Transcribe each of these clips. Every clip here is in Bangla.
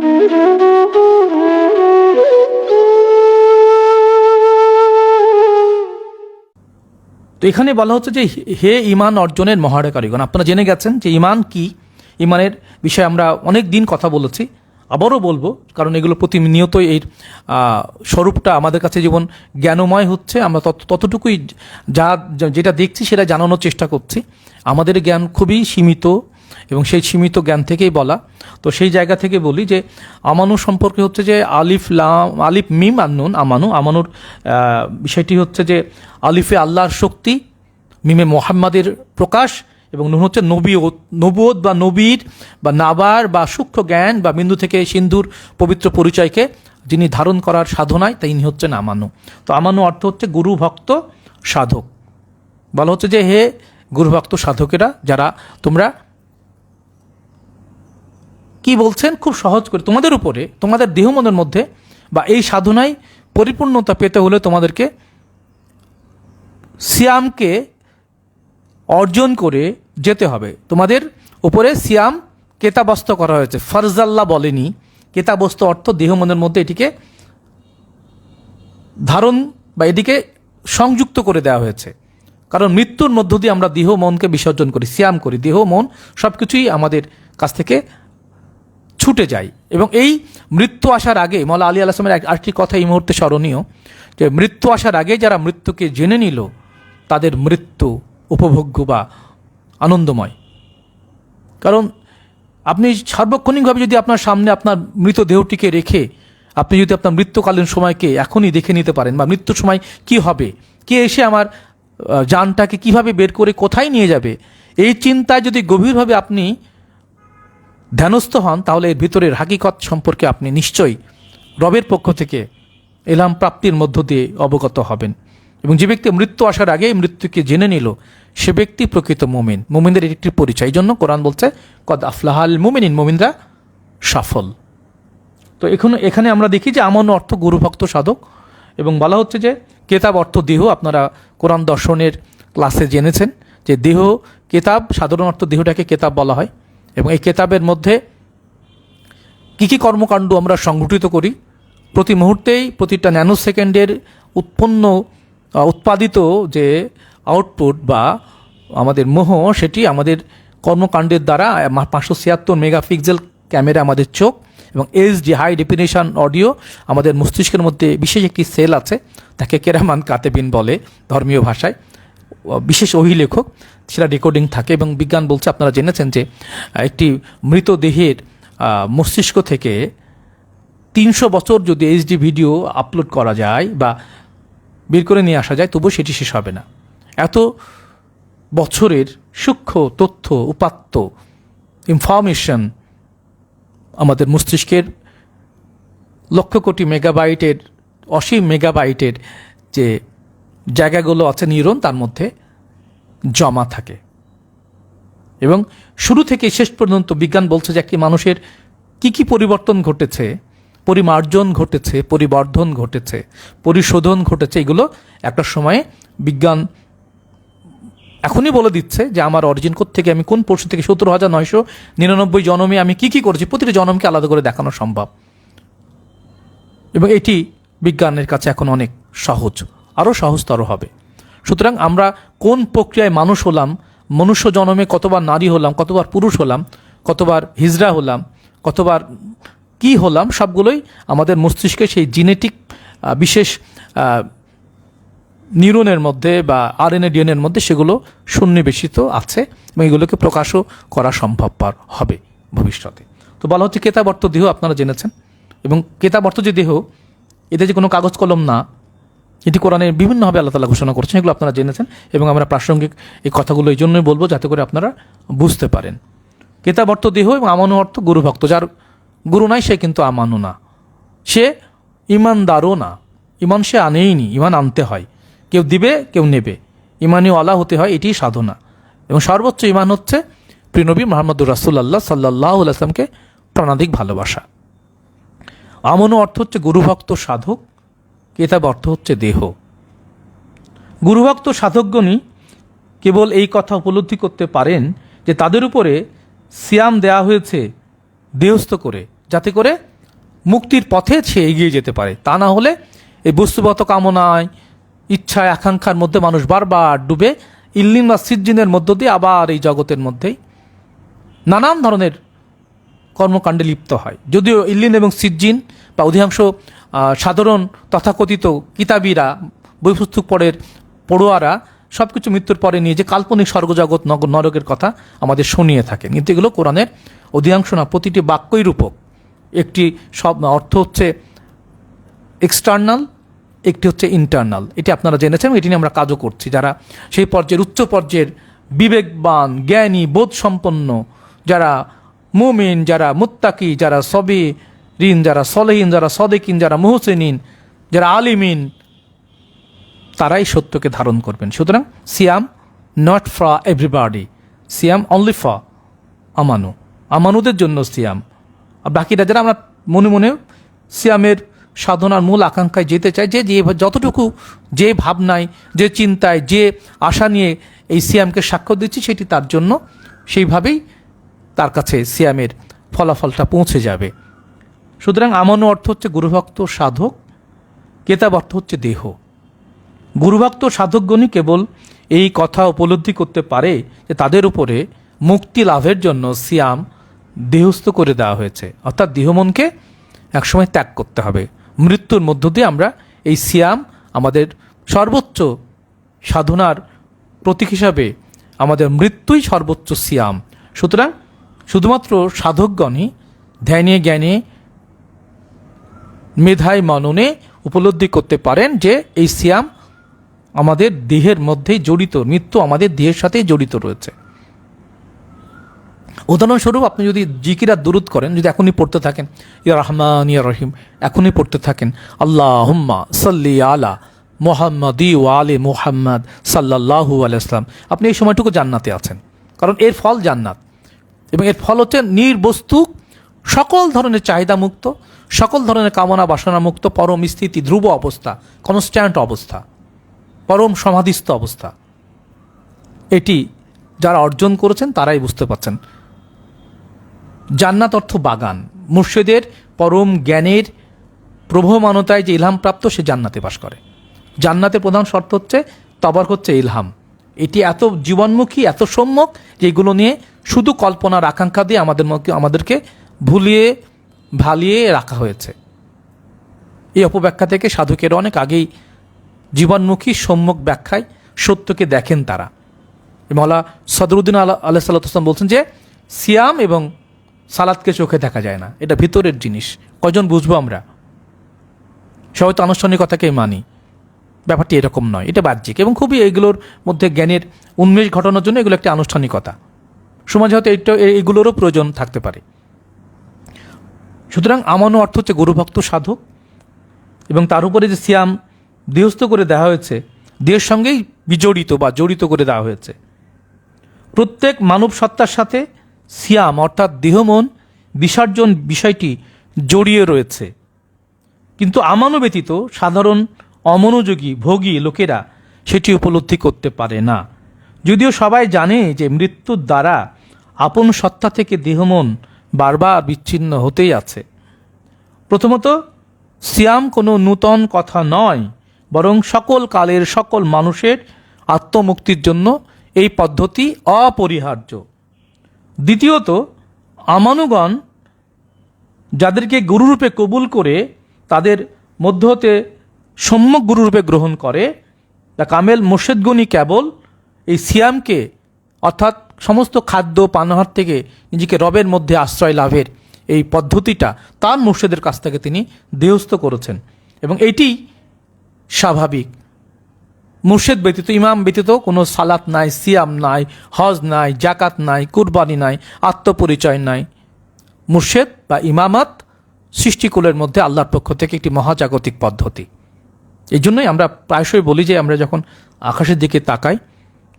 তো এখানে বলা হচ্ছে যে হে ইমান অর্জনের মহারকারীগণ, আপনারা জেনে গেছেন যে ইমান কি? ইমানের বিষয়ে আমরা অনেক দিন কথা বলেছি, আবারও বলব, কারণ এগুলো প্রতিনিয়ত এর স্বরূপটা আমাদের কাছে যেমন জ্ঞানময় হচ্ছে, আমরা তত, ততটুকুই যা যা- যেটা দেখছি সেটা জানানোর চেষ্টা করছি। আমাদের জ্ঞান খুবই সীমিত এবং সেই সীমিত জ্ঞান থেকেই বলা। তো সেই জায়গা থেকে বলি যে, আমানু সম্পর্কে হচ্ছে যে, আলিফ লাম, আলিফ মিম আন্নুন আমানু, আমানুর বিষয়টি হচ্ছে যে, আলিফে আল্লাহর শক্তি, মিমে মোহাম্মদের প্রকাশ এবং নুন হচ্ছে নবীয়ত, নবুয়ত বা নবীর বা নাবার বা সূক্ষ্ম জ্ঞান বা বিন্দু থেকে সিন্ধুর পবিত্র পরিচয়কে যিনি ধারণ করার সাধনায় তিনি হচ্ছেন আমানু। তো আমানু অর্থ হচ্ছে গুরু ভক্ত সাধক। বলা হচ্ছে যে, হে গুরুভক্ত সাধকেরা, যারা তোমরা কি বলছেন? খুব সহজ করে। তোমাদের উপরে, তোমাদের দেহ মনের মধ্যে বা এই সাধনায় পরিপূর্ণতা পেতে হলে তোমাদেরকে সিয়ামকে অর্জন করে যেতে হবে। তোমাদের উপরে সিয়াম কেতাবস্ত করা হয়েছে। ফরজাল্লাহ বলেনি। কেতাবস্ত অর্থ দেহ মনের মধ্যে এটিকে ধারণ বা এটিকে সংযুক্ত করে দেওয়া হয়েছে। কারণ মৃত্যুর মধ্য দিয়ে আমরা দেহ মনকে বিসর্জন করি, সিয়াম করি। দেহ, মন সব কিছুই আমাদের কাছ থেকে ছুটে যায় এবং এই মৃত্যু আসার আগে মৌলা আলী আলাসমের আরেকটি কথা এই মুহূর্তে স্মরণীয়, যে মৃত্যু আসার আগে যারা মৃত্যুকে জেনে নিল, তাদের মৃত্যু উপভোগ্য বা আনন্দময়। কারণ আপনি সার্বক্ষণিকভাবে যদি আপনার সামনে আপনার মৃতদেহটিকে রেখে, আপনি যদি আপনার মৃত্যুকালীন সময়কে এখনই দেখে নিতে পারেন, বা মৃত্যুর সময় কি হবে, কে এসে আমার যানটাকে কীভাবে বের করে কোথায় নিয়ে যাবে, এই চিন্তায় যদি গভীরভাবে আপনি ধ্যানস্থ হন, তাহলে এর ভিতরের হাকিকত সম্পর্কে আপনি নিশ্চয়ই রবের পক্ষ থেকে এলাম প্রাপ্তির মধ্য দিয়ে অবগত হবেন। এবং যে ব্যক্তি মৃত্যু আসার আগে মৃত্যুকে জেনে নিল, সে ব্যক্তি প্রকৃত মোমিন। মোমিনদের একটি পরিচয়। এই জন্য কোরআন বলছে, কদ আফলাহাল মোমিনিন মোমিনরা সফল। তো এখন এখানে আমরা দেখি যে আমন অর্থ গুরুভক্ত সাধক। এবং বলা হচ্ছে যে, কেতাব অর্থ দেহ। আপনারা কোরআন দর্শনের ক্লাসে জেনেছেন যে দেহ, কেতাব, সাধারণ অর্থ দেহটাকে কেতাব বলা হয়। এবং এই কেতাবের মধ্যে কী কী কর্মকাণ্ড আমরা সংগঠিত করি? প্রতি মুহূর্তেই প্রতিটা ন্যানো সেকেন্ডের উৎপন্ন উৎপাদিত যে আউটপুট বা আমাদের মোহ, সেটি আমাদের কর্মকাণ্ডের দ্বারা পাঁচশো ছিয়াত্তর মেগাপিক্সেল ক্যামেরা আমাদের চোখ এবং এইচডি হাই ডেফিনেশন অডিও আমাদের মস্তিষ্কের মধ্যে বিশেষ একটি সেল আছে, তাকে কেরামান কাতেবিন বলে ধর্মীয় ভাষায়। বিশেষ অভিলেখক। সেটা রেকর্ডিং থাকে এবং বিজ্ঞান বলছে, আপনারা জেনেছেন যে একটি মৃতদেহের মস্তিষ্ক থেকে তিনশো বছর যদি এইচডি ভিডিও আপলোড করা যায় বা বের করে নিয়ে আসা যায়, তবুও সেটি শেষ হবে না। এত বছরের সূক্ষ্ম তথ্য, উপাত্ত ইনফরমেশন আমাদের মস্তিষ্কের লক্ষ কোটি মেগাবাইটের অসীম মেগাবাইটের যে জায়গাগুলো আছে নিউরন তার মধ্যে জমা থাকে। এবং শুরু থেকে শেষ পর্যন্ত বিজ্ঞান বলছে যে একটি মানুষের কি কি পরিবর্তন ঘটেছে, পরিমার্জন ঘটেছে, পরিবর্ধন ঘটেছে, পরিশোধন ঘটেছে, এগুলো একটা সময়ে বিজ্ঞান এখনই বলে দিচ্ছে যে আমার অরিজিন থেকে আমি কোন পরশু থেকে সত্তর হাজার নয়শো নিরানব্বই জনমে আমি কি কি করেছি, প্রতিটি জনমকে আলাদা করে দেখানো সম্ভব। এবং এটি বিজ্ঞানের কাছে এখন অনেক সহজ, আরও সহজতর হবে। সুতরাং আমরা কোন প্রক্রিয়ায় মানুষ হলাম, মনুষ্য জন্মে কতবার নারী হলাম, কতবার পুরুষ হলাম, কতবার হিজড়া হলাম, কতবার কি হলাম, সবগুলোই আমাদের মস্তিষ্কে সেই জিনেটিক বিশেষ নিউরনের মধ্যে বা আরএনএ ডিএনএর মধ্যে সেগুলো সন্নিবেশিত আছে এবং এগুলোকে প্রকাশও করা সম্ভবপর হবে ভবিষ্যতে। তো বলা হচ্ছে কেতাব অর্থ দেহ, আপনারা জেনেছেন। এবং কেতাব অর্থ যে দেহ, এতে যে কোনো কাগজ কলম না এটি কোরআনের বিভিন্নভাবে আল্লাহ তালা ঘোষণা করছেন, এগুলো আপনারা জেনেছেন এবং আমরা প্রাসঙ্গিক এই কথাগুলো এই জন্যই বলব যাতে করে আপনারা বুঝতে পারেন। কেতাব অর্থ দেহ এবং আমানু অর্থ গুরুভক্ত যার গুরু নাই সে কিন্তু আমানু না। সে ইমানদারও না। ইমান সে আনেইনি ইমান আনতে হয়। কেউ দিবে, কেউ নেবে। ইমানি আলা হতে হয় এটি সাধনা। এবং সর্বোচ্চ ইমান হচ্ছে প্রিনবী মোহাম্মদুর রাসুল্লাহ সাল্লাহ আসলামকে প্রাণাধিক ভালোবাসা। আমনু অর্থ হচ্ছে গুরুভক্ত সাধক কেতাব অর্থ হচ্ছে দেহ। গুরুভক্ত সাধকগণই কেবল এই কথা উপলব্ধি করতে পারেন যে তাদের উপরে সিয়াম দেয়া হয়েছে দেহস্থ করে, যাতে করে মুক্তির পথে সে এগিয়ে যেতে পারে। তা না হলে এই বস্তুগত কামনায়, ইচ্ছায়, আকাঙ্ক্ষার মধ্যে মানুষ বারবার ডুবে ইল্লিন বা সিজ্জিনের মধ্য দিয়ে আবার এই জগতের মধ্যেই নানান ধরনের কর্মকাণ্ডে লিপ্ত হয়। যদিও ইল্লিন এবং সিজ্জিন বা অধিকাংশ সাধারণ তথাকথিত কিতাবীরা বই পুস্তক পড়ের পড়ুয়ারা সব কিছু মৃত্যুর পরে নিয়ে যে কাল্পনিক স্বর্গজগৎ নরকের কথা আমাদের শুনিয়ে থাকে। কিন্তু এগুলো কোরআনের অধিকাংশ না, প্রতিটি বাক্যই রূপক। একটি সব অর্থ হচ্ছে এক্সটার্নাল একটি হচ্ছে ইন্টারনাল এটি আপনারা জেনেছেন এটি নিয়ে আমরা কাজও করছি। যারা সেই পর্যায়ের, উচ্চ পর্যায়ের বিবেকবান, জ্ঞানী বোধ সম্পন্ন যারা মুমিন, যারা মুত্তাকি, যারা সবে রিন যারা সলেহিন, যারা সদেকিন, যারা মুহসেনিন, যারা আলিমিন, তারাই সত্যকে ধারণ করবেন। সুতরাং সিয়াম নট ফর এভরিবাডি সিয়াম অনলি ফর আমানু। আমানুদের জন্য সিয়াম। আর বাকিরা যারা আমরা মনে মনে সিয়ামের সাধনার মূল আকাঙ্ক্ষায় যেতে চাই, যে যে যতটুকু যে ভাবনায়, যে চিন্তায়, যে আশা নিয়ে এই সিয়ামকে সাক্ষ্য দিচ্ছি, সেটি তার জন্য সেইভাবেই তার কাছে সিয়ামের ফলাফলটা পৌঁছে যাবে। সুতরাং আমানু অর্থ হচ্ছে গুরুভক্ত সাধক, কেতাব অর্থ হচ্ছে দেহ। গুরুভক্ত সাধকগণই কেবল এই কথা উপলব্ধি করতে পারে যে তাদের উপরে মুক্তি লাভের জন্য সিয়াম দেহস্থ করে দেওয়া হয়েছে। অর্থাৎ দেহমনকে একসময় ত্যাগ করতে হবে। মৃত্যুর মধ্য দিয়ে আমরা এই সিয়াম আমাদের সর্বোচ্চ সাধনার প্রতীক হিসাবে আমাদের মৃত্যুই সর্বোচ্চ সিয়াম। সুতরাং শুধুমাত্র সাধকগণই ধ্যানে জ্ঞানে মেধায় মননে উপলব্ধি করতে পারেন যে এই সিয়াম আমাদের দেহের মধ্যেই জড়িত মৃত্যু আমাদের দেহের সাথেই জড়িত রয়েছে। উদাহরণস্বরূপ আপনি যদি জিকিরা দুরুদ করেন, যদি এখনই পড়তে থাকেন, ইয়া রহমান, ইয়া রহিম, এখনই পড়তে থাকেন আল্লাহ হুম্মা সাল্লি আলা মোহাম্মদ ই আলে মোহাম্মদ সাল্লাহু আলাইসলাম আপনি এই সময়টুকু জান্নাতে আছেন। কারণ এর ফল জান্নাত। এবং এর ফল হচ্ছে নির্বস্তু সকল ধরনের চাহিদা মুক্ত, সকল ধরনের কামনা বাসনা মুক্ত, পরম স্থিতি, ধ্রুব অবস্থা কনস্ট্যান্ট অবস্থা, পরম সমাধিস্থ অবস্থা। এটি যারা অর্জন করেছেন, তারাই বুঝতে পারছেন। জান্নাত অর্থ বাগান। মুর্শিদের পরম জ্ঞানের প্রভমানতায় যে ইলহাম প্রাপ্ত, সে জান্নাতে বাস করে। জান্নাতের প্রধান শর্ত হচ্ছে তবর হচ্ছে ইলহাম। এটি এত জীবনমুখী, এত সম্যক, যে এগুলো নিয়ে শুধু কল্পনার আকাঙ্ক্ষা দিয়ে আমাদের আমাদেরকে ভুলিয়ে, ভালিয়ে রাখা হয়েছে। এই অপব্যাখ্যা থেকে সাধকের অনেক আগেই জীবনমুখী সম্যক ব্যাখ্যায় সত্যকে দেখেন তারা। মৌলা সদরুদ্দিন আল্লাহ আল্লাহ সাল্লাম বলছেন যে, সিয়াম এবং সালাদকে চোখে দেখা যায় না। এটা ভিতরের জিনিস। কজন বুঝব আমরা? সবাই তো আনুষ্ঠানিকতাকেই মানি। ব্যাপারটি এরকম নয়। এটা বাহ্যিক এবং খুবই এগুলোর মধ্যে জ্ঞানের উন্মেষ ঘটানোর জন্য এগুলো একটি আনুষ্ঠানিকতা। সমাজে হয়তো এইটা এইগুলোরও প্রয়োজন থাকতে পারে। সুতরাং আমানো অর্থ হচ্ছে গুরুভক্ত সাধক এবং তার উপরে যে সিয়াম দেহস্থ করে দেওয়া হয়েছে, দেহের সঙ্গেই বিজড়িত বা জড়িত করে দেওয়া হয়েছে। প্রত্যেক মানব সত্তার সাথে সিয়াম, অর্থাৎ দেহমন, বিসর্জন বিষয়টি জড়িয়ে রয়েছে। কিন্তু আমানো ব্যতীত সাধারণ অমনোযোগী, ভোগী লোকেরা সেটি উপলব্ধি করতে পারে না। যদিও সবাই জানে যে মৃত্যুর দ্বারা আপন সত্তা থেকে দেহমন বারবার বিচ্ছিন্ন হতেই আছে। প্রথমত, সিয়াম কোনো নূতন কথা নয়, বরং সকল কালের সকল মানুষের আত্মমুক্তির জন্য এই পদ্ধতি অপরিহার্য। দ্বিতীয়ত, আমানুগণ যাদেরকে গুরুরূপে কবুল করে তাদের মধ্য হতে সম্যক গুরুরূপে গ্রহণ করে, তা কামেল মোর্শেদগণই কেবল এই সিয়ামকে, অর্থাৎ সমস্ত খাদ্য পানাহার থেকে নিজেকে রবের মধ্যে আশ্রয় লাভের এই পদ্ধতিটা তার মুর্শেদের কাছ থেকে তিনি দেহস্থ করেছেন। এবং এটি স্বাভাবিক। মুর্শেদ ব্যতীত, ইমাম ব্যতীত কোনো সালাত নাই, সিয়াম নাই, হজ নাই জাকাত নাই, কুরবানি নাই, আত্মপরিচয় নাই। মুর্শেদ বা ইমামাত সৃষ্টিকুলের মধ্যে আল্লাহর পক্ষ থেকে একটি মহাজাগতিক পদ্ধতি। এই জন্যই আমরা প্রায়শই বলি যে আমরা যখন আকাশের দিকে তাকাই,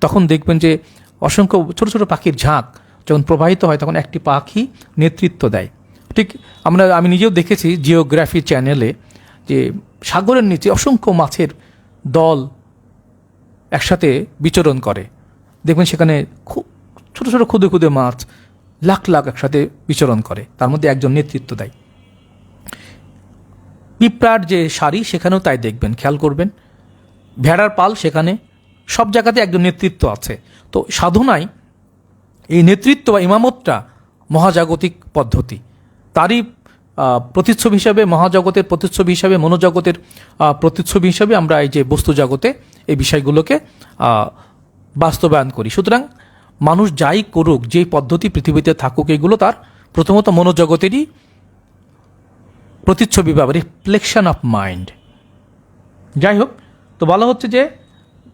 তখন দেখবেন যে অসংখ্য ছোট ছোট পাখির ঝাঁক যখন প্রবাহিত হয় তখন একটি পাখি নেতৃত্ব দেয়। ঠিক আমরা, আমি নিজেও দেখেছি জিওগ্রাফি চ্যানেলে যে সাগরের নিচে অসংখ্য মাছের দল একসাথে বিচরণ করে। দেখবেন সেখানে খুব ছোটো ছোটো ক্ষুদে ক্ষুদে মাছ লাখ লাখ একসাথে বিচরণ করে। তার মধ্যে একজন নেতৃত্ব দেয়। পিঁপড়ার যে শাড়ি সেখানেও তাই দেখবেন, খেয়াল করবেন। ভেড়ার পাল সেখানে সব জায়গাতে একজন নেতৃত্ব আছে। তো সাধনায় এই নেতৃত্ব বা ইমামতটা মহাজাগতিক পদ্ধতি। তারই প্রতিচ্ছবি হিসাবে, মহাজগতের প্রতিচ্ছবি হিসাবে, মনোজগতের প্রতিচ্ছবি হিসাবে আমরা এই যে বস্তু জগতে এই বিষয়গুলোকে বাস্তবায়ন করি। সুতরাং মানুষ যাই করুক, যেই পদ্ধতি পৃথিবীতে থাকুক, এগুলো তার প্রথমত মনোজগতেরই প্রতিচ্ছবি বা রিফ্লেকশন অফ মাইন্ড যাই হোক, তো বলা হচ্ছে যে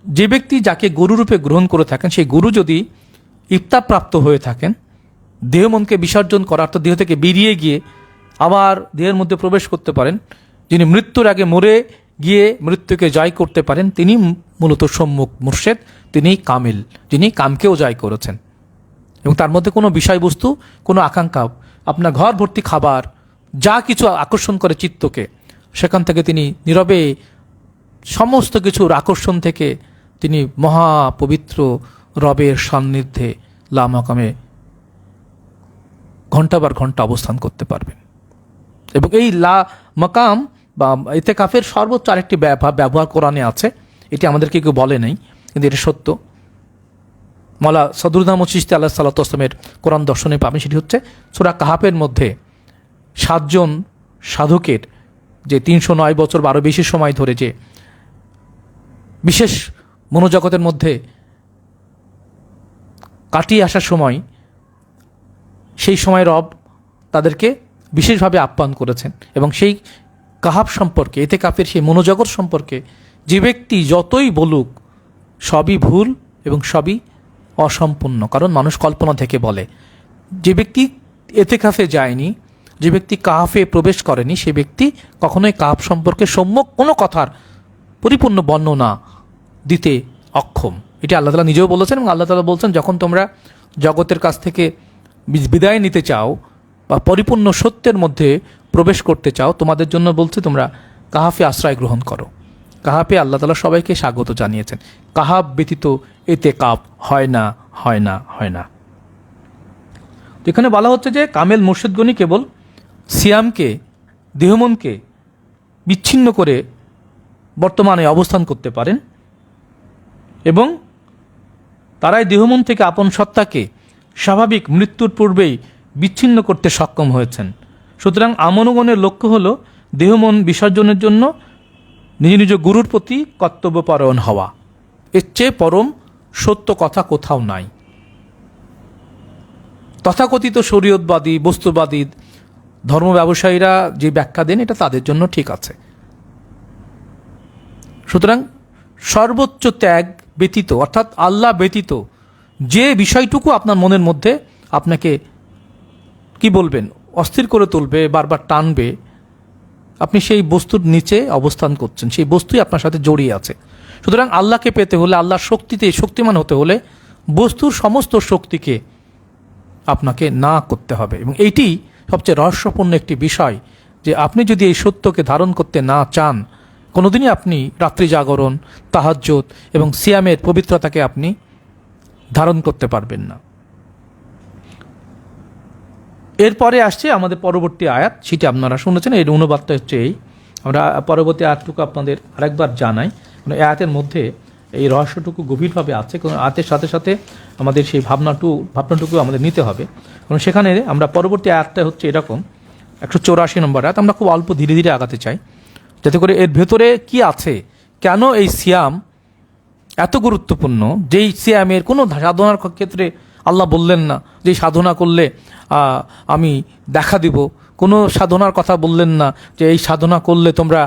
যে ব্যক্তি যাকে গুরুরূপে গ্রহণ করে থাকেন, সেই গুরু যদি ইফতাপ্রাপ্ত হয়ে থাকেন, দেহ মনকে বিসর্জন করার তো দেহ থেকে বেরিয়ে গিয়ে আবার দেহের মধ্যে প্রবেশ করতে পারেন, যিনি মৃত্যুর আগে মরে গিয়ে মৃত্যুকে জয় করতে পারেন, তিনি মূলত সম্মুখ মুর্শেদ, তিনি কামিল, যিনি কামকেও জয় করেছেন। এবং তার মধ্যে কোনো বিষয়বস্তু, কোনো আকাঙ্ক্ষা, আপনার ঘর ভর্তি খাবার, যা কিছু আকর্ষণ করে চিত্তকে, সেখান থেকে তিনি নীরবে সমস্ত কিছুর আকর্ষণ থেকে তিনি মহা পবিত্র রবের সান্নিধ্যে লামাকামে ঘন্টাবার ঘণ্টা অবস্থান করতে পারবেন। এবং এই লা মাকাম বা এতে কাফের সর্বোচ্চ আরেকটি ব্যব- ব্যবহার কোরআনে আছে। এটি আমাদেরকে কেউ বলে নাই, কিন্তু এটা সত্য। মলা সদরুদ্দাম চিস্তি আল্লাহ সাল্লামের কোরআন দর্শনে পাবেন, সেটি হচ্ছে সুরা কাহাপের মধ্যে সাতজন সাধকের যে তিনশো নয় বছর বারো বেশি সময় ধরে যে বিশেষ মনোজগতের মধ্যে কাটিয়ে আসার সময় সেই সময় রব তাদেরকে বিশেষভাবে আপ্যায়ন করেছেন এবং সেই কাহাব সম্পর্কে, এতে কাপের সেই মনোজগৎ সম্পর্কে যে ব্যক্তি যতই বলুক সবই ভুল এবং সবই অসম্পূর্ণ। কারণ মানুষ কল্পনা থেকে বলে। যে ব্যক্তি এতে কাফে যায়নি, যে ব্যক্তি কাহাফে প্রবেশ করেনি, সে ব্যক্তি কখনোই কাহাব সম্পর্কে সম্যক কোনো কথার পরিপূর্ণ বর্ণনা দিতে অক্ষম। এটি আল্লাহ তালা নিজেও বলেছেন এবং আল্লাহ তালা বলছেন, যখন তোমরা জগতের কাছ থেকে বিদায় নিতে চাও বা পরিপূর্ণ সত্যের মধ্যে প্রবেশ করতে চাও, তোমাদের জন্য বলছে তোমরা কাহাফে আশ্রয় গ্রহণ করো। কাহাপে আল্লাহ তালা সবাইকে স্বাগত জানিয়েছেন। কাহাব ব্যতীত এতে কাপ হয় না হয় না হয় না। তো এখানে বলা হচ্ছে যে কামেল মুর্শিদগণই কেবল সিয়ামকে, দেহমনকে বিচ্ছিন্ন করে বর্তমানে অবস্থান করতে পারেন। এবং তারাই দেহমন থেকে আপন সত্তাকে স্বাভাবিক মৃত্যুর পূর্বেই বিচ্ছিন্ন করতে সক্ষম হয়েছেন। সুতরাং আমনুগণের লক্ষ্য হল দেহমন বিসর্জনের জন্য নিজ নিজ গুরুর প্রতি কর্তব্যপরায়ণ হওয়া। এর চেয়ে পরম সত্য কথা কোথাও নাই। তথাকথিত শরীয়তবাদী, বস্তুবাদী ধর্ম ব্যবসায়ীরা যে ব্যাখ্যা দেন, এটা তাদের জন্য ঠিক আছে। সুতরাং সর্বোচ্চ ত্যাগ ব্যতীত, অর্থাৎ আল্লাহ ব্যতীত, যে বিষয়টুকু আপনার মনের মধ্যে আপনাকে, কি বলবেন, অস্থির করে তুলবে, বারবার টানবে, আপনি সেই বস্তুর নিচে অবস্থান করছেন, সেই বস্তুই আপনার সাথে জড়িয়ে আছে। সুতরাং আল্লাহকে পেতে হলে, আল্লাহর শক্তিতে শক্তিমান হতে হলে, বস্তুর সমস্ত শক্তিকে আপনাকে না করতে হবে। এবং এইটি সবচেয়ে রহস্যপূর্ণ একটি বিষয়, যে আপনি যদি এই সত্যকে ধারণ করতে না চান কোনোদিনই আপনি রাত্রি জাগরণ, তাহাজ্জুদ এবং সিয়ামের পবিত্রতাকে আপনি ধারণ করতে পারবেন না। এরপরে আসছে আমাদের পরবর্তী আয়াত, সেটি আপনারা শুনেছেন, এর অনুবাদটা হচ্ছে এই। আমরা পরবর্তী আয়াতটুকু আপনাদের আরেকবার জানাই এই আয়াতের মধ্যে এই রহস্যটুকু গভীরভাবে আছে, কারণ আয়াতের সাথে সাথে আমাদের সেই ভাবনাটু ভাবনাটুকু আমাদের নিতে হবে। কারণ সেখানে আমরা পরবর্তী আয়াতটা হচ্ছে এরকম, একশো চৌরাশি নম্বর আয়াত, আমরা খুব অল্প ধীরে ধীরে আগাতে চাই। যাতে করে এর ভেতরে কি আছে? কেন এই সিয়াম এত গুরুত্বপূর্ণ? যেই সিয়ামের কোনো সাধনার ক্ষেত্রে আল্লাহ বললেন না যে সাধনা করলে আমি দেখা দিব। কোনো সাধনার কথা বললেন না যে এই সাধনা করলে তোমরা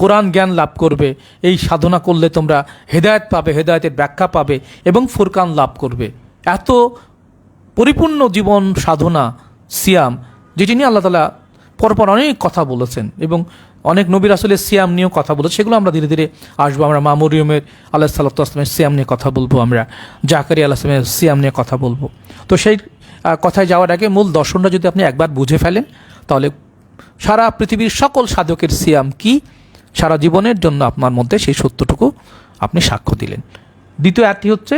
কোরআন জ্ঞান লাভ করবে। এই সাধনা করলে তোমরা হেদায়েত পাবে, হেদায়েতের ব্যাখ্যা পাবে এবং ফুরকান লাভ করবে। এত পরিপূর্ণ জীবন সাধনা সিয়াম, যেটি নিয়ে আল্লাহ তালা পরপর অনেক কথা বলেছেন এবং অনেক নবীর আসলে সিয়াম নিয়েও কথা বলেছে সেগুলো আমরা ধীরে ধীরে আসব। আমরা মা মরিয়মের আল্লাহ সাল্লামের সিয়াম নিয়ে কথা বলব, আমরা জাকারি আল্লাহ আসলামের সিয়াম নিয়ে কথা বলব। তো সেই কথায় যাওয়ার আগে মূল দর্শনটা যদি আপনি একবার বুঝে ফেলেন, তাহলে সারা পৃথিবীর সকল সাধকের সিয়াম কি? সারা জীবনের জন্য আপনার মধ্যে সেই সত্যটুকু আপনি সাক্ষ্য দিলেন। দ্বিতীয় অ্যাডটি হচ্ছে,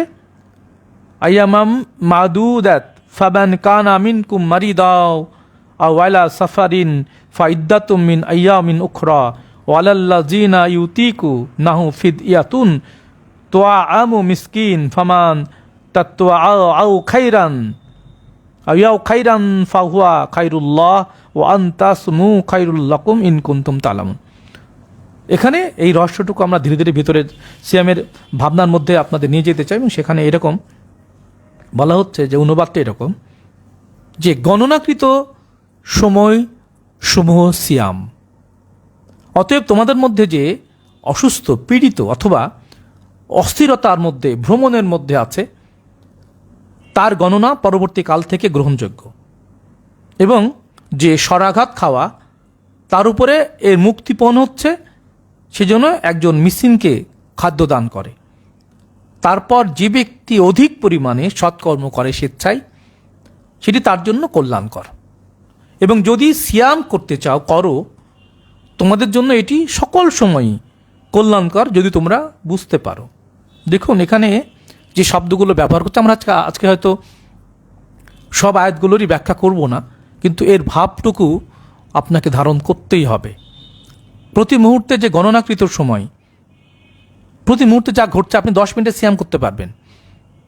আয়ামাম মাদুদাত ফাবান কান আমিন কুম মারিদাও আওয়ালা সাফারিন ফাইদ্দাতুম মিন আইয়ামিন উখরা ওয়ালাল্লা জিনা ইউতিকু নাহু ফিদ ইয়াতুন তোয়া আমু মিসকিন ফামান তাত্তুয়া আও আও খাইরান। আয়াও খাইরান ফাহুয়া খাইরুল্লাহ ও আন্তাসমু খাইরুল্লাকুম ইন কুন্তুম তালামুন এখানে এই রহস্যটুকু আমরা ধীরে ধীরে ভিতরে সিয়ামের ভাবনার মধ্যে আপনাদের নিয়ে যেতে চাই এবং সেখানে এরকম বলা হচ্ছে যে অনুবাদটা এরকম যে গণনাকৃত সময় সমূহ সিয়াম। অতএব তোমাদের মধ্যে যে অসুস্থ, পীড়িত অথবা অস্থিরতার মধ্যে, ভ্রমণের মধ্যে আছে, তার গণনা পরবর্তীকাল থেকে গ্রহণযোগ্য। এবং যে স্বরাঘাত খাওয়া, তার উপরে এর মুক্তিপণ হচ্ছে, সেজন্য একজন মিসিনকে খাদ্য দান করে। তারপর যে ব্যক্তি অধিক পরিমাণে সৎকর্ম করে স্বেচ্ছায়, সেটি তার জন্য কল্যাণকর। এবং যদি সিয়াম করতে চাও, করো। তোমাদের জন্য এটি সকল সময়ই কল্যাণকর যদি তোমরা বুঝতে পারো। দেখুন, এখানে যে শব্দগুলো ব্যবহার করছে, আমরা আজকে আজকে হয়তো সব আয়াতগুলোরই ব্যাখ্যা করব না, কিন্তু এর ভাবটুকু আপনাকে ধারণ করতেই হবে। প্রতি মুহূর্তে যে গণনাকৃত সময়, প্রতি মুহূর্তে যা ঘটছে, আপনি দশ মিনিটে সিয়াম করতে পারবেন,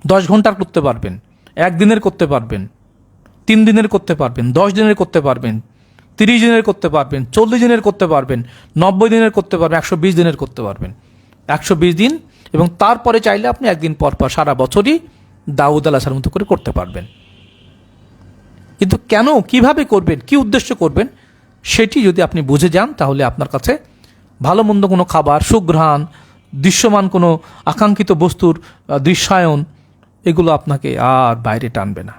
দশ ঘণ্টার করতে পারবেন, একদিনের করতে পারবেন। তিন দিনের করতে পারবেন, দশ দিনের করতে পারবেন, তিরিশ দিনের করতে পারবেন, চল্লিশ দিনের করতে পারবেন, নব্বই দিনের করতে পারবেন, একশো বিশ দিনের করতে পারবেন। একশো বিশ দিন এবং তারপরে চাইলে আপনি একদিন পর পর সারা বছরই দাউদ আলাসার মতো করে করতে পারবেন। কিন্তু কেন, কীভাবে করবেন, কি উদ্দেশ্য করবেন, সেটি যদি আপনি বুঝে যান, তাহলে আপনার কাছে ভালো মন্দ কোনো খাবার, সুঘ্রাণ, দৃশ্যমান কোনো আকাঙ্ক্ষিত বস্তুর দৃশ্যায়ন, এগুলো আপনাকে আর বাইরে টানবে না।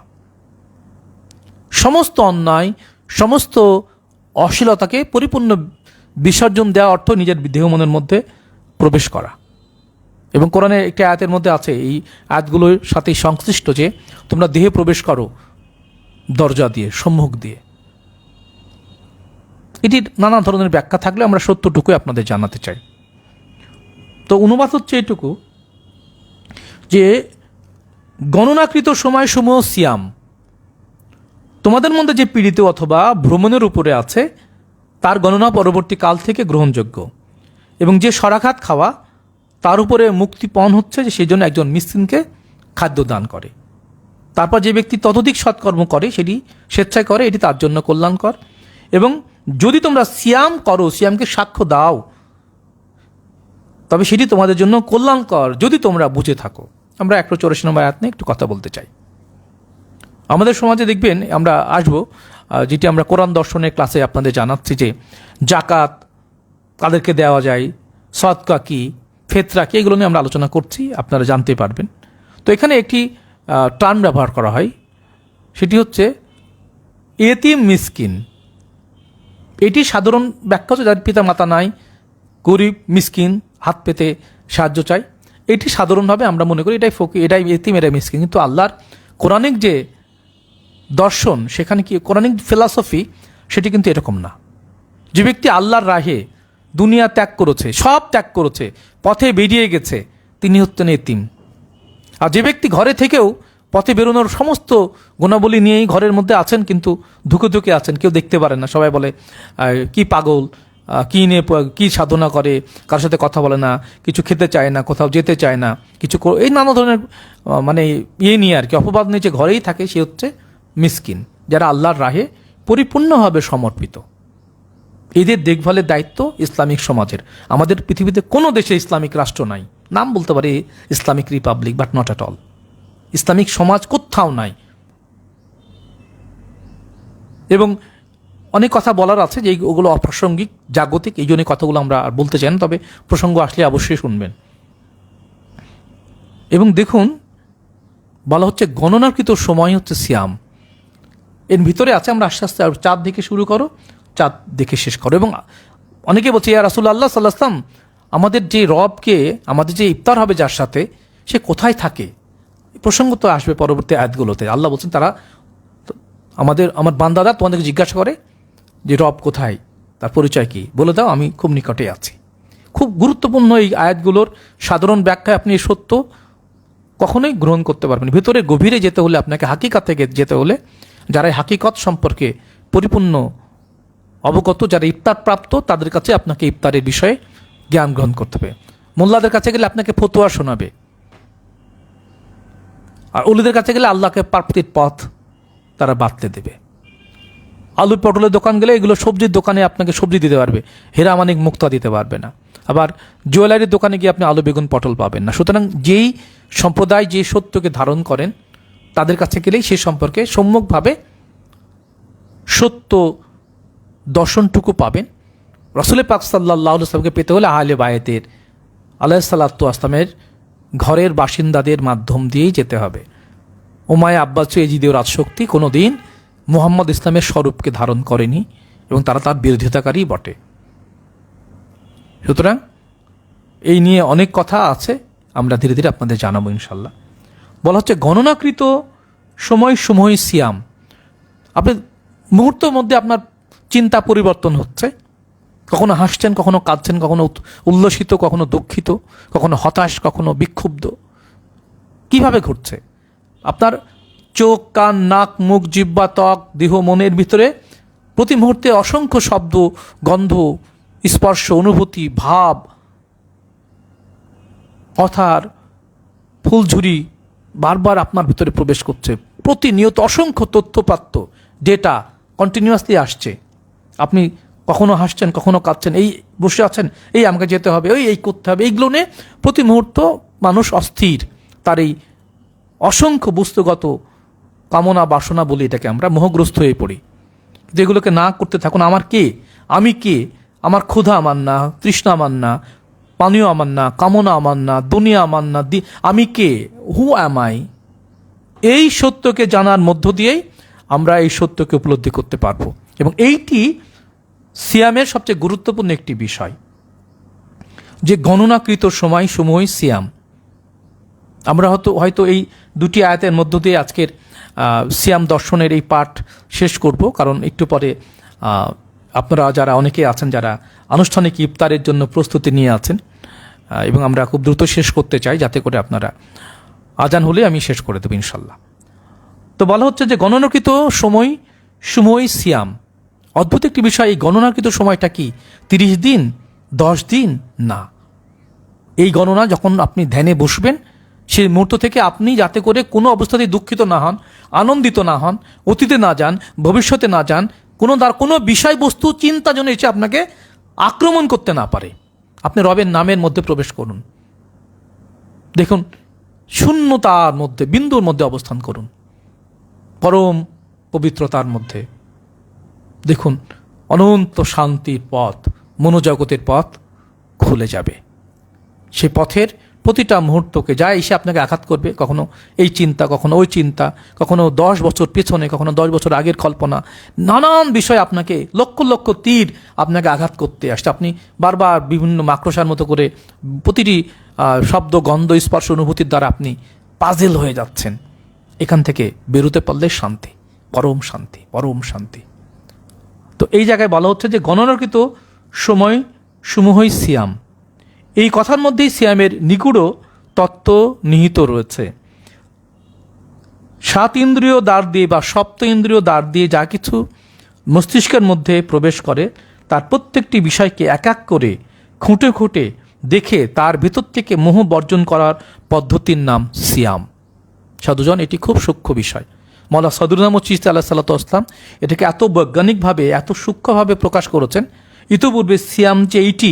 সমস্ত অন্যায়, সমস্ত অশ্লীলতাকে পরিপূর্ণ বিসর্জন দেওয়া অর্থ নিজের দেহ মনের মধ্যে প্রবেশ করা। এবং কোরআনে একটি আয়াতের মধ্যে আছে, এই আয়াতগুলোর সাথেই সংশ্লিষ্ট যে, তোমরা দেহে প্রবেশ করো দরজা দিয়ে, সম্মুখ দিয়ে। এটির নানা ধরনের ব্যাখ্যা থাকলে আমরা সত্যটুকুই আপনাদের জানাতে চাই। তো অনুবাদ হচ্ছে এটুকু যে, গণনাকৃত সময়সমূহ সিয়াম তোমাদের মধ্যে যে পীড়িত অথবা ভ্রমণের উপরে আছে, তার গণনা পরবর্তী কাল থেকে গ্রহণযোগ্য। এবং যে সরাঘাত খাওয়া, তার উপরে মুক্তিপণ হচ্ছে যে সেই জন্য একজন মিসকিনকে খাদ্য দান করে। তারপর যে ব্যক্তি ততোধিক সৎকর্ম করে, সেটি স্বেচ্ছায় করে, এটি তার জন্য কল্যাণকর। এবং যদি তোমরা সিয়াম করো, সিয়ামকে সাক্ষ্য দাও, তবে সেটি তোমাদের জন্য কল্যাণকর, যদি তোমরা বুঝে থাকো। আমরা একশো চৌরাশি নম্বর আয়াত নিয়ে একটু কথা বলতে চাই। আমাদের সমাজে দেখবেন, আমরা আসব যেটি আমরা কোরআন দর্শনের ক্লাসে আপনাদের জানাচ্ছি যে জাকাত কাদেরকে দেওয়া যায় সৎকা কি, ফেতরা কি, এগুলো নিয়ে আমরা আলোচনা করছি, আপনারা জানতে পারবেন। তো এখানে একটি টার্ম ব্যবহার করা হয়, সেটি হচ্ছে এতিম মিসকিন। এটি সাধারণ ব্যাখ্যা হচ্ছে যার পিতা মাতা নাই, গরিব, মিসকিন, হাত পেতে সাহায্য চাই এটি সাধারণভাবে আমরা মনে করি এটাই ফকি, এটাই এতিম এটাই মিসকিন। কিন্তু আল্লাহর কোরআনিক যে দর্শন, সেখানে কি কোরআনিক ফিলসফি, সেটি কিন্তু এরকম না। যে ব্যক্তি আল্লাহর রাহে দুনিয়া ত্যাগ করেছে, সব ত্যাগ করেছে, পথে বেরিয়ে গেছে, তিনি হচ্ছেন এতিম। আর যে ব্যক্তি ঘরে থেকেও পথে বেরোনোর সমস্ত গুণাবলী নিয়েই ঘরের মধ্যে আছেন, কিন্তু ধুকে ধুকে আছেন, কেউ দেখতে পারে না। সবাই বলে কি পাগল কি নিয়ে কি সাধনা করে, কারোর সাথে কথা বলে না, কিছু খেতে চায় না, কোথাও যেতে চায় না, কিছু এই নানা ধরনের মানে ইয়ে নিয়ে আর কি, অপবাদ নিয়ে যে ঘরেই থাকে, সে হচ্ছে মিসকিন, যারা আল্লাহর রাহে পরিপূর্ণভাবে সমর্পিত। এদের দেখভালের দায়িত্ব ইসলামিক সমাজের। আমাদের পৃথিবীতে কোনো দেশে ইসলামিক রাষ্ট্র নাই। নাম বলতে পারে Islamic republic but not at all Islamic সমাজ কোথাও নাই। এবং অনেক কথা বলার আছে যে ওগুলো অপ্রাসঙ্গিক, জাগতিক, এই জন্য কথাগুলো আমরা আর বলতে চাই না, তবে প্রসঙ্গ আসলে অবশ্যই শুনবেন। এবং দেখুন, বলা হচ্ছে গণনাকৃত সময় হচ্ছে সিয়াম। এর ভিতরে আছে, আমরা আস্তে আস্তে চাঁদ দেখে শুরু করো, চাঁদ দেখে শেষ করো। এবং অনেকে বলছে, ইয়া রাসুল আল্লাহ সাল্লাহাম আমাদের যে রবকে, আমাদের যে ইফতার হবে যার সাথে, সে কোথায় থাকে? প্রসঙ্গ তো আসবে পরবর্তী আয়াতগুলোতে। আল্লাহ বলছেন, তারা আমাদের, আমার বান্দাদা তোমাদেরকে জিজ্ঞাসা করে যে, রব কোথায়? তার পরিচয় কি? বলে দাও, আমি খুব নিকটে আছি। খুব গুরুত্বপূর্ণ এই আয়াতগুলোর সাধারণ ব্যাখ্যায় আপনি সত্য কখনোই গ্রহণ করতে পারবেন। ভিতরে গভীরে যেতে হলে, আপনাকে হাকিকাত থেকে যেতে হলে যারা হাকিকত সম্পর্কে পরিপূর্ণ অবগত, যারা ইফতার প্রাপ্ত, তাদের কাছে আপনাকে ইফতারের বিষয়ে জ্ঞান গ্রহণ করতে হবে। মোল্লাদের কাছে গেলে আপনাকে ফতোয়া শোনাবে। আর অলিদের কাছে গেলে আল্লাহকে প্রাপ্তির পথ তারা বাতলে দেবে। আলু পটলের দোকান গেলে এগুলো সবজির দোকানে আপনাকে সবজি দিতে পারবে, হেরা মানিক মুক্তা দিতে পারবে না। আবার জুয়েলারির দোকানে গিয়ে আপনি আলু, বেগুন, পটল পাবেন না। সুতরাং যেই সম্প্রদায় যে সত্যকে ধারণ করেন তাদের কাছে গেলেই সে সম্পর্কে সম্মুখভাবে সত্য দর্শনটুকু পাবেন। রসুলের পাক সাল্লাহ সাল্লামকে পেতে হলে আহলে বায়েতের আলাহ সাল্লাতু আসলামের ঘরের বাসিন্দাদের মাধ্যম দিয়েই যেতে হবে। ওমায় আব্বাস এজিদীয় রাজশক্তি কোনো দিন মোহাম্মদ ইসলামের স্বরূপকে ধারণ করেনি এবং তারা তার বিরোধিতাকারী বটে। সুতরাং এই নিয়ে অনেক কথা আছে, আমরা ধীরে ধীরে আপনাদের জানাব ইনশাল্লাহ বলা হচ্ছে গণনাকৃত সময় সময় সিয়াম। আপনি মুহূর্তের মধ্যে আপনার চিন্তা পরিবর্তন হচ্ছে। কখনো হাসছেন, কখনো কাঁদছেন, কখনো উল্লসিত, কখনো দুঃখিত, কখনো হতাশ, কখনো বিক্ষুব্ধ। কীভাবে ঘটছে? আপনার চোখ, কান, নাক, মুখ জিব্বা ত্বক, দেহ, মনের ভিতরে প্রতি মুহূর্তে অসংখ্য শব্দ, গন্ধ, স্পর্শ, অনুভূতি, ভাব কথার ফুলঝুরি বারবার আপনার ভিতরে প্রবেশ করছে। প্রতিনিয়ত অসংখ্য তথ্যপাত্য ডেটা কন্টিনিউয়াসলি আসছে। আপনি কখনো হাসছেন, কখনো কাঁদছেন, এই বসে আছেন, এই আমাকে যেতে হবে, ওই, এই করতে হবে, এইগুলো নিয়ে প্রতি মুহূর্ত মানুষ অস্থির। তার এই অসংখ্য বস্তুগত কামনা, বাসনা বলি এটাকে আমরা মোহগ্রস্ত হয়ে পড়ি। যেগুলোকে না করতে থাকুন, আমার কে? আমি কে? আমার ক্ষুধা আমার না, তৃষ্ণা আমার না পানীয় আমার না কামনা আমার না দুনিয়া আমার না আমি কে? হু অ্যামাই এই সত্যকে জানার মধ্য দিয়েই আমরা এই সত্যকে উপলব্ধি করতে পারব। এবং এইটি সিয়ামের সবচেয়ে গুরুত্বপূর্ণ একটি বিষয়। যে গণনাকৃত সময় সময় সিয়াম। আমরা হয়তো হয়তো এই দুটি আয়াতের মধ্য দিয়ে আজকের সিয়াম দর্শনের এই পাঠ শেষ করব। কারণ একটু পরে আপনারা যারা অনেকে আছেন, যারা আনুষ্ঠানিক ইফতারের জন্য প্রস্তুতি নিয়ে আছেন এবং আমরা খুব দ্রুত শেষ করতে চাই যাতে করে আপনারা আজান হলে আমি শেষ করে দেবো ইনশাল্লাহ। তো বলা হচ্ছে যে গণনাকৃত সময় সময় সিয়াম। অদ্ভুত একটি বিষয়, এই গণনাকৃত সময়টা কি তিরিশ দিন, দশ দিন? না। এই গণনা যখন আপনি ধ্যানে বসবেন, সেই মুহূর্ত থেকে আপনি যাতে করে কোনো অবস্থাতেই দুঃখিত না হন, আনন্দিত না হন, অতীতে না যান, ভবিষ্যতে না যান, কোনো তার কোনো বিষয়বস্তু, চিন্তা যেন এসে আপনাকে আক্রমণ করতে না পারে। আপনি রবের নামের মধ্যে প্রবেশ করুন। দেখুন, শূন্যতার মধ্যে, বিন্দুর মধ্যে অবস্থান করুন। পরম পবিত্রতার মধ্যে। দেখুন, অনন্ত শান্তির পথ, মনোজগতের পথ খুলে যাবে। সে পথের প্রতিটা মুহূর্তকে যা এসে আপনাকে আঘাত করবে, কখনো এই চিন্তা, কখনো ওই চিন্তা, কখনো দশ বছর পেছনে, কখনো দশ বছর আগের কল্পনা, নানান বিষয় আপনাকে, লক্ষ লক্ষ তীর আপনাকে আঘাত করতে আসছে। আপনি বারবার বিভিন্ন মাকড়সার মতো করে প্রতিটি শব্দ, গন্ধ, স্পর্শ, অনুভূতির দ্বারা আপনি পাজেল হয়ে যাচ্ছেন। এখান থেকে বেরোতে পারলে শান্তি, পরম শান্তি পরম শান্তি। তো এই জায়গায় বলা হচ্ছে যে গণনাকৃত সময়, সমূহই সিয়াম। এই কথার মধ্যেই সিয়ামের নিগুড় তত্ত্ব নিহিত রয়েছে। সাত ইন্দ্রিয় দ্বার দিয়ে বা সপ্ত ইন্দ্রিয় দ্বার দিয়ে যা কিছু মস্তিষ্কের মধ্যে প্রবেশ করে, তার প্রত্যেকটি বিষয়কে এক এক করে খুঁটে খুঁটে দেখে তার ভিতর থেকে মোহ বর্জন করার পদ্ধতির নাম সিয়াম। সাধুজন, এটি খুব সূক্ষ্ম বিষয়। মৌলা সদুরাম চিস্তি আল্লাহ সাল্লাহ আসলাম এটাকে এত বৈজ্ঞানিকভাবে, এত সূক্ষ্মভাবে প্রকাশ করেছেন। ইতিপূর্বে সিয়াম যে এইটি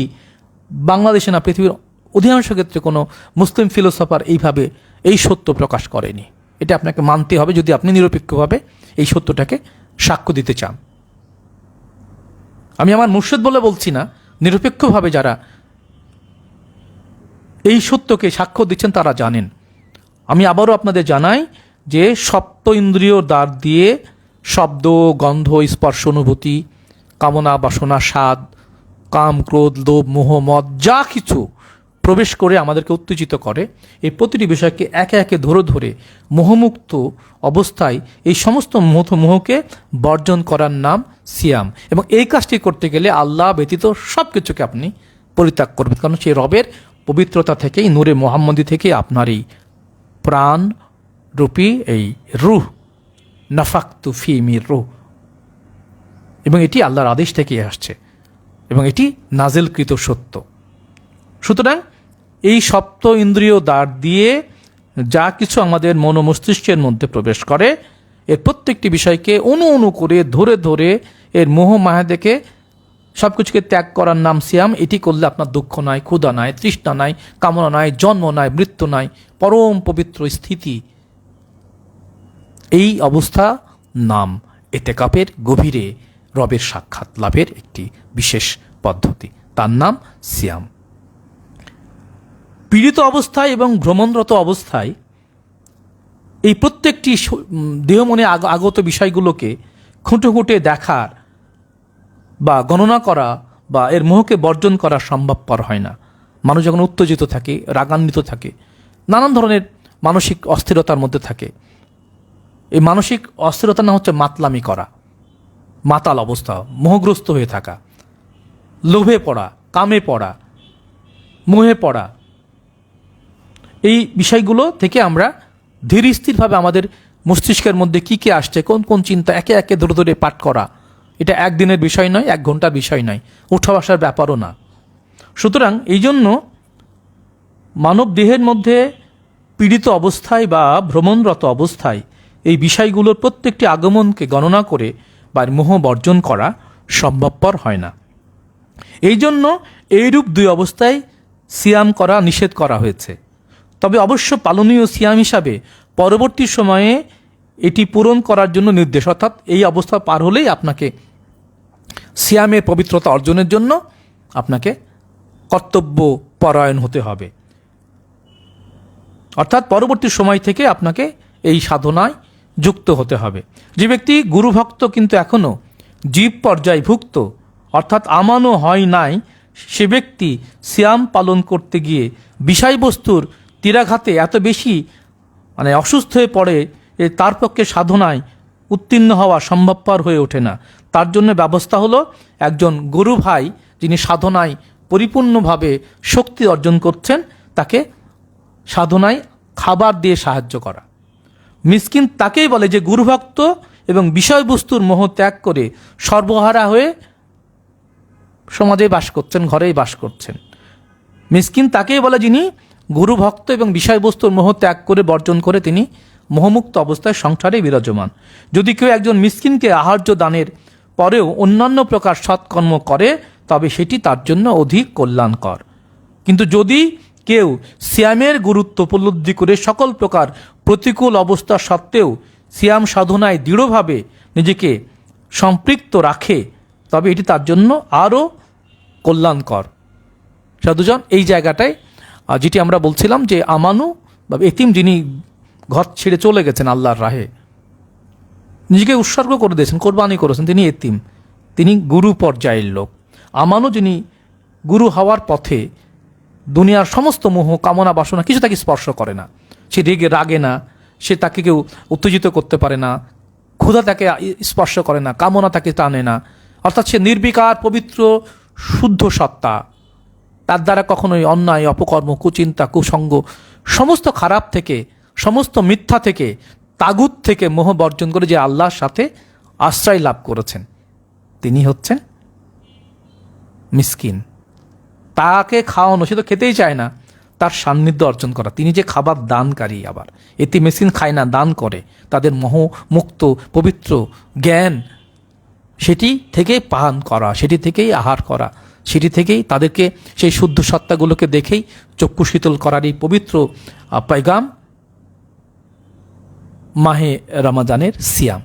বাংলাদেশে না, পৃথিবীর অধিকাংশ ক্ষেত্রে কোনো মুসলিম ফিলোসফার এইভাবে এই সত্য প্রকাশ করেনি। এটা আপনাকে মানতে হবে যদি আপনি নিরপেক্ষভাবে এই সত্যটাকে সাক্ষ্য দিতে চান। আমি আমার মুর্শিদ বলে বলছি না, নিরপেক্ষভাবে যারা এই সত্যকে সাক্ষ্য দিচ্ছেন তারা জানেন। আমি আবারও আপনাদের জানাই যে সপ্ত ইন্দ্রিয় দ্বার দিয়ে শব্দ, গন্ধ, স্পর্শ, অনুভূতি, কামনা, বাসনা, স্বাদ কাম, ক্রোধ, লোভ, মোহ, মদ, যা কিছু প্রবেশ করে আমাদেরকে উত্তেজিত করে, এই প্রতিটি বিষয়কে একে একে ধরে ধরে মোহমুক্ত অবস্থায় এই সমস্ত মোহ মোহকে বর্জন করার নাম সিয়াম। এবং এই কাজটি করতে গেলে আল্লাহ ব্যতীত সব কিছুকে আপনি পরিত্যাগ করবেন। কারণ সেই রবের পবিত্রতা থেকেই, নূরে মোহাম্মদী থেকে আপনার এই প্রাণ রূপী এই রুহ, নাফাক্তু ফিমির রুহ। এবং এটি আল্লাহর আদেশ থেকে আসছে। এবং এটি নাজেলকৃত সত্য। সুতরাং এই সপ্ত ইন্দ্রিয় দ্বার দিয়ে যা কিছু আমাদের মনোমস্তিষ্কের মধ্যে প্রবেশ করে, এর প্রত্যেকটি বিষয়কে অনু অনু করে, ধরে ধরে এর মোহ মায়া দেখে সব কিছুকে ত্যাগ করার নাম সিয়াম, এটি করলে আপনার দুঃখ নাই, ক্ষুধা নাই, তৃষ্ণা নাই, কামনা নাই, জন্ম নাই, মৃত্যু নাই, পরম পবিত্র স্থিতি। এই অবস্থা নাম এতে কাপের গভীরে। রবের সাক্ষাৎ লাভের একটি বিশেষ পদ্ধতি। তার নাম সিয়াম। পীড়িত অবস্থায় এবং ভ্রমণরত অবস্থায় এই প্রত্যেকটি দেহ মনে আগ- আগত বিষয়গুলোকে খুঁটে খুঁটে দেখার বা গণনা করা বা এর মোহকে বর্জন করা সম্ভবপর হয় না। মানুষ যখন উত্তেজিত থাকে, রাগান্বিত থাকে, নানান ধরনের মানসিক অস্থিরতার মধ্যে থাকে। এই মানসিক অস্থিরতা না হচ্ছে মাতলামি করা। মাতাল অবস্থা, মোহগ্রস্ত হয়ে থাকা, লোভে পড়া, কামে পড়া, মোহে পড়া। এই বিষয়গুলো থেকে আমরা ধীর স্থিরভাবে আমাদের মস্তিষ্কের মধ্যে কি কি আসছে, কোন কোন চিন্তা একে একে ধরে ধরে পাঠ করা, এটা একদিনের বিষয় নয়, এক ঘণ্টার বিষয় নয়, উঠা বসার ব্যাপারও না। সুতরাং এই জন্য মানব দেহের মধ্যে পীড়িত অবস্থায় বা ভ্রমণরত অবস্থায় এই বিষয়গুলোর প্রত্যেকটি আগমনকে গণনা করে বা মোহ বর্জন করা সম্ভবপর হয় না। এই জন্য এইরূপ দুই অবস্থায় সিয়াম করা নিষেধ করা হয়েছে। তবে অবশ্য পালনীয় সিয়াম হিসাবে পরবর্তী সময়ে এটি পূরণ করার জন্য নির্দেশ, অর্থাৎ এই অবস্থা পার হলেই আপনাকে সিয়ামের পবিত্রতা অর্জনের জন্য আপনাকে কর্তব্য পরায়ণ হতে হবে। অর্থাৎ পরবর্তী সময় থেকে আপনাকে এই সাধনায় যুক্ত হতে হবে। যে ব্যক্তি গুরুভক্ত কিন্তু এখনও জীব পর্যায় ভুক্ত, অর্থাৎ আমানও হয় নাই, সে ব্যক্তি সিয়াম পালন করতে গিয়ে বিষয়বস্তুর তীরাঘাতে এত বেশি মানে অসুস্থ হয়ে পড়ে যে তার পক্ষে সাধনায় উত্তীর্ণ হওয়া সম্ভবপর হয়ে ওঠে না। তার জন্য ব্যবস্থা হলো একজন গুরু ভাই যিনি সাধনায় পরিপূর্ণভাবে শক্তি অর্জন করছেন, তাকে সাধনায় খাবার দিয়ে সাহায্য করা। মিসকিন তাকেই বলে যে গুরুভক্ত এবং বিষয়বস্তুর মোহ ত্যাগ করে সর্বহারা হয়ে সমাজে বাস করছেন, ঘরেই বাস করছেন। মিসকিন তাকেই বলে যিনি গুরুভক্ত এবং বিষয়বস্তুর মোহ ত্যাগ করে বর্জন করে তিনি মোহমুক্ত অবস্থায় সংসারে বিরাজমান। যদি কেউ একজন মিসকিনকে আহার্য দানের পরেও অন্যান্য প্রকার সৎকর্ম করে, তবে সেটি তার জন্য অধিক কল্যাণকর। কিন্তু যদি কেউ সিয়ামের গুরুত্ব উপলব্ধি করে সকল প্রকার প্রতিকূল অবস্থা সত্ত্বেও সিয়াম সাধনায় দৃঢ়ভাবে নিজেকে সম্পৃক্ত রাখে, তবে এটি তার জন্য আরও কল্যাণকর। সাধুজন, এই জায়গাটায় যেটি আমরা বলছিলাম যে আমানু বা এতিম যিনি ঘর ছেড়ে চলে গেছেন আল্লাহর রাহে, নিজেকে উৎসর্গ করে দিয়েছেন, কোরবানি করেছেন, তিনি এতিম, তিনি গুরু পর্যায়ের লোক। আমানু যিনি গুরু হওয়ার পথে দুনিয়ার সমস্ত মোহ, কামনা, বাসনা, কিছু তাকে স্পর্শ করে না। সে রেগে রাগে না, সে তাকে কেউ উত্তেজিত করতে পারে না, ক্ষুধা তাকে স্পর্শ করে না, কামনা তাকে টানে না। অর্থাৎ সে নির্বিকার, পবিত্র, শুদ্ধ সত্তা। তার দ্বারা কখনোই অন্যায়, অপকর্ম, কুচিন্তা কুসঙ্গ সমস্ত খারাপ থেকে, সমস্ত মিথ্যা থেকে, তাগুত থেকে মোহ বর্জন করে যে আল্লাহর সাথে আশ্রয় লাভ করেছেন, তিনি হচ্ছেন মিসকিন। তাকে খাওয়ানো, সে তো খেতেই চায় না। তার সান্নিধ্য অর্জন করা। তিনি যে খাবার দানকারী আবার। এতে মেশিন খায় না, দান করে। তাদের মোহ, মুক্ত, পবিত্র জ্ঞান, সেটি থেকে পান করা, সেটি থেকেই আহার করা, সেটি থেকেই তাদেরকে সেই শুদ্ধ সত্তাগুলোকে দেখেই চক্ষু শীতল করার এই পবিত্র পয়গাম মাহে রমাদানের সিয়াম।